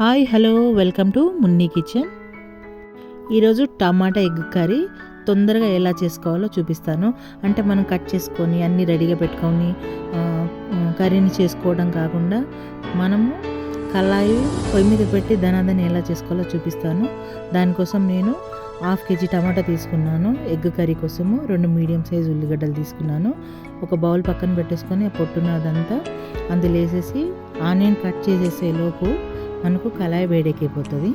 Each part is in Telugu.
Hi hello welcome to Munni kitchen. ఈరోజు టమాటా ఎగ్ కర్రీ తొందరగా ఎలా చేసుకోవాలో చూపిస్తాను. అంటే మనం కట్ చేసుకొని అన్నీ రెడీగా పెట్టుకొని కర్రీని చేసుకోవడం కాకుండా మనము కళాయి పొయ్యి మీద పెట్టి ధనాదని ఎలా చేసుకోవాలో చూపిస్తాను. దానికోసం నేను హాఫ్ కేజీ టమాటా తీసుకున్నాను. ఎగ్ కర్రీ కోసము రెండు మీడియం సైజ్ ఉల్లిగడ్డలు తీసుకున్నాను. ఒక బౌల్ పక్కన పెట్టేసుకొని ఆ పొట్టున్నదంతా అందులో వేసేసి ఆనియన్ కట్ చేసేసే లోపు మనకు కళాయి వేడెక్కిపోతుంది.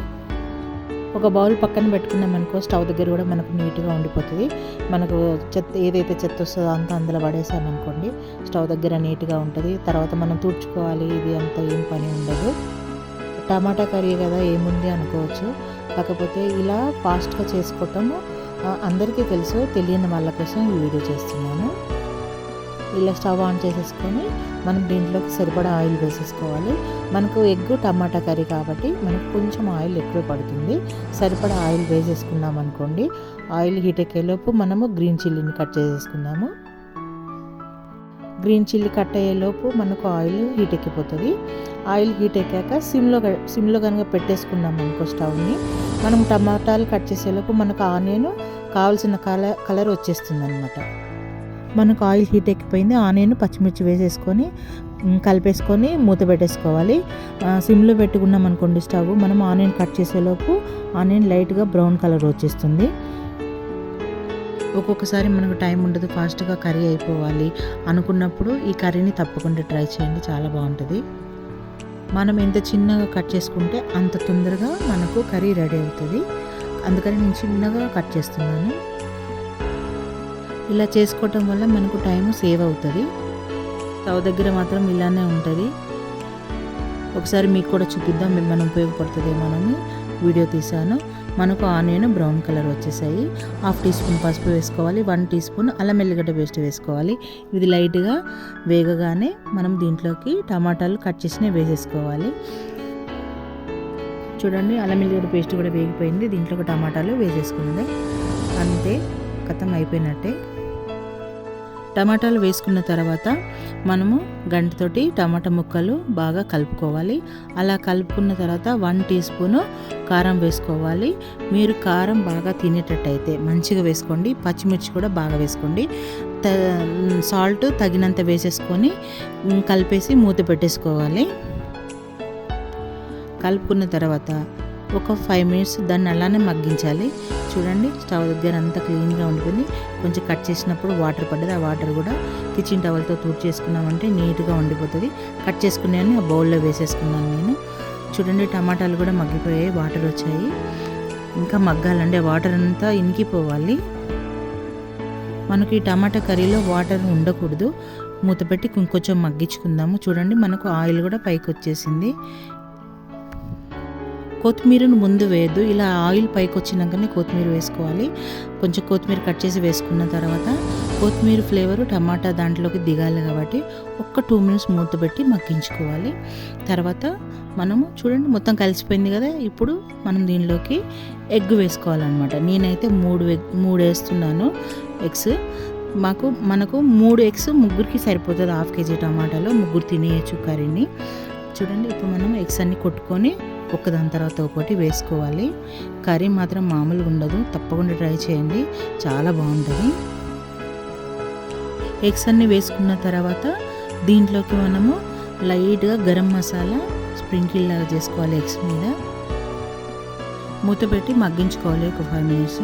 ఒక బౌల్ పక్కన పెట్టుకున్నాం అనుకో స్టవ్ దగ్గర కూడా మనకు నీట్గా ఉండిపోతుంది. మనకు చెత్త ఏదైతే చెత్త వస్తుందో అంతా అందులో పడేసామనుకోండి స్టవ్ దగ్గర నీట్గా ఉంటుంది. తర్వాత మనం తుడుచుకోవాలి ఇది అంత ఏం పని ఉండదు. టమాటా కర్రీ కదా ఏముంది అనుకోవచ్చు. కాకపోతే ఇలా ఫాస్ట్గా చేసుకోవటము అందరికీ తెలుసు తెలియని వాళ్ళ కోసం ఈ వీడియో చేస్తున్నాను. ఇలా స్టవ్ ఆన్ చేసేసుకొని మనం దీంట్లోకి సరిపడా ఆయిల్ వేసేసుకోవాలి. మనకు ఎగ్ టమాటా కర్రీ కాబట్టి మనకు కొంచెం ఆయిల్ ఎక్కువ పడుతుంది. సరిపడా ఆయిల్ వేసేసుకున్నాం అనుకోండి. ఆయిల్ హీట్ ఎక్కేలోపు మనము గ్రీన్ చిల్లీని కట్ చేసేసుకుందాము. గ్రీన్ చిల్లీ కట్ అయ్యేలోపు మనకు ఆయిల్ హీట్ ఎక్కిపోతుంది. ఆయిల్ హీట్ ఎక్కాక సిమ్లో సిమ్లో కనుక పెట్టేసుకున్నాం అనుకో స్టవ్ని మనం టమాటాలు కట్ చేసేలోపు మనకు ఆనియన్ కావాల్సిన కలర్ కలర్ వచ్చేస్తుంది అనమాట మనకు ఆయిల్ హీట్ ఎక్కిపోయింది ఆనియన్ పచ్చిమిర్చి వేసేసుకొని కలిపేసుకొని మూత పెట్టేసుకోవాలి. సిమ్లో పెట్టుకున్నాం అనుకోండి స్టవ్. మనం ఆనియన్ కట్ చేసేలోపు ఆనియన్ లైట్గా బ్రౌన్ కలర్ వచ్చేస్తుంది. ఒక్కొక్కసారి మనకు టైం ఉండదు ఫాస్ట్గా కర్రీ అయిపోవాలి అనుకున్నప్పుడు ఈ కర్రీని తప్పకుండా ట్రై చేయండి చాలా బాగుంటుంది. మనం ఎంత చిన్నగా కట్ చేసుకుంటే అంత తొందరగా మనకు కర్రీ రెడీ అవుతుంది. అందుకని నేను చిన్నగా కట్ చేస్తున్నాను. ఇలా చేసుకోవటం వల్ల మనకు టైం సేవ్ అవుతుంది. స్టవ్ దగ్గర మాత్రం ఇలానే ఉంటుంది. ఒకసారి మీకు కూడా చూపిద్దాం మీకు మనం ఉపయోగపడుతుందేమోనని వీడియో తీశాను. మనకు ఆనియన్ బ్రౌన్ కలర్ వచ్చేసాయి. హాఫ్ టీ స్పూన్ పసుపు వేసుకోవాలి. వన్ టీ స్పూన్ అల్లం ఎల్లిగడ్డ పేస్ట్ వేసుకోవాలి. ఇది లైట్గా వేగగానే మనం దీంట్లోకి టమాటాలు కట్ చేసినవి వేసేసుకోవాలి. చూడండి అల్లం ఎల్లిగడ్డ పేస్ట్ కూడా వేగిపోయింది. దీంట్లో టమాటాలు వేసేసుకుంది. అంతే కథం అయిపోయినట్టే. టమాటాలు వేసుకున్న తర్వాత మనము గంటతోటి టమాటా ముక్కలు బాగా కలుపుకోవాలి. అలా కలుపుకున్న తర్వాత వన్ టీ స్పూను కారం వేసుకోవాలి. మీరు కారం బాగా తినేటట్టయితే మంచిగా వేసుకోండి. పచ్చిమిర్చి కూడా బాగా వేసుకోండి. త సాల్ట్ తగినంత వేసేసుకొని కలిపేసి మూత పెట్టేసుకోవాలి. కలుపుకున్న తర్వాత ఒక ఫైవ్ మినిట్స్ దాన్ని అలానే మగ్గించాలి. చూడండి స్టవ్ దగ్గర అంతా క్లీన్గా ఉంటుంది. కొంచెం కట్ చేసినప్పుడు వాటర్ పడ్డది. ఆ వాటర్ కూడా కిచెన్ టవల్తో తూడ్ చేసుకున్నామంటే నీట్గా ఉండిపోతుంది. కట్ చేసుకున్నాను ఆ బౌల్లో వేసేసుకున్నాను నేను. చూడండి టమాటాలు కూడా మగ్గిపోయాయి వాటర్ వచ్చాయి. ఇంకా మగ్గాలండి. ఆ వాటర్ అంతా ఇంకిపోవాలి మనకి ఈ టమాటా కర్రీలో వాటర్ ఉండకూడదు. మూత పెట్టి కొంచెం మగ్గించుకుందాము. చూడండి మనకు ఆయిల్ కూడా పైకి వచ్చేసింది. కొత్తిమీరను ముందు వేయద్దు. ఇలా ఆయిల్ పైకి వచ్చినాకనే కొత్తిమీర వేసుకోవాలి. కొంచెం కొత్తిమీర కట్ చేసి వేసుకున్న తర్వాత కొత్తిమీర ఫ్లేవర్ టమాటా దాంట్లోకి దిగాలి కాబట్టి ఒక్క టూ మినిట్స్ మూత పెట్టి మగ్గించుకోవాలి. తర్వాత మనము చూడండి మొత్తం కలిసిపోయింది కదా. ఇప్పుడు మనం దీనిలోకి ఎగ్ వేసుకోవాలన్నమాట. నేనైతే మూడు ఎగ్ మూడు వేస్తున్నాను ఎగ్స్. మాకు మనకు మూడు ఎగ్స్ ముగ్గురికి సరిపోతుంది. హాఫ్ కేజీ టమాటాలో ముగ్గురు తినేయచ్చు కర్రీని. చూడండి ఇప్పుడు మనం ఎగ్స్ అన్ని కొట్టుకొని ఒకదాని తర్వాత ఒకటి వేసుకోవాలి. కర్రీ మాత్రం మామూలుగా ఉండదు. తప్పకుండా ట్రై చేయండి. చాలా బాగుంటుంది. ఎగ్స్ అన్ని వేసుకున్న తర్వాత దీంట్లోకి మనము లైట్గా గరం మసాలా స్ప్రింకిల్ లాగా చేసుకోవాలి ఎగ్స్ మీద. మూత పెట్టి మగ్గించుకోవాలి ఒక ఫైవ్ మినిట్స్.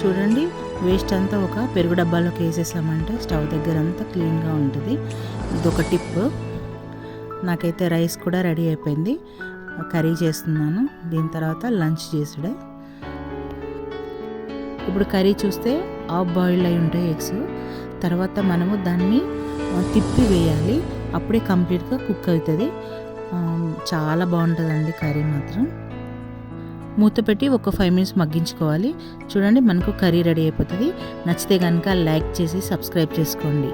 చూడండి వేస్ట్ అంతా ఒక పెరుగు డబ్బాలోకి వేసేసామంటే స్టవ్ దగ్గర అంతా క్లీన్గా ఉంటుంది. ఇదొక టిప్. నాకైతే రైస్ కూడా రెడీ అయిపోయింది. కర్రీ చేస్తున్నాను. దీని తర్వాత లంచ్ చేసుడే. ఇప్పుడు కర్రీ చూస్తే హాఫ్ బాయిల్డ్ అయి ఉంటాయి ఎగ్స్. తర్వాత మనము దాన్ని తిప్పి వేయాలి. అప్పుడే కంప్లీట్గా కుక్ అవుతుంది. చాలా బాగుంటుందండి కర్రీ మాత్రం. మూత పెట్టి ఒక ఫైవ్ మినిట్స్ మగ్గించుకోవాలి. చూడండి మనకు కర్రీ రెడీ అయిపోతుంది. నచ్చితే కనుక లైక్ చేసి సబ్స్క్రైబ్ చేసుకోండి.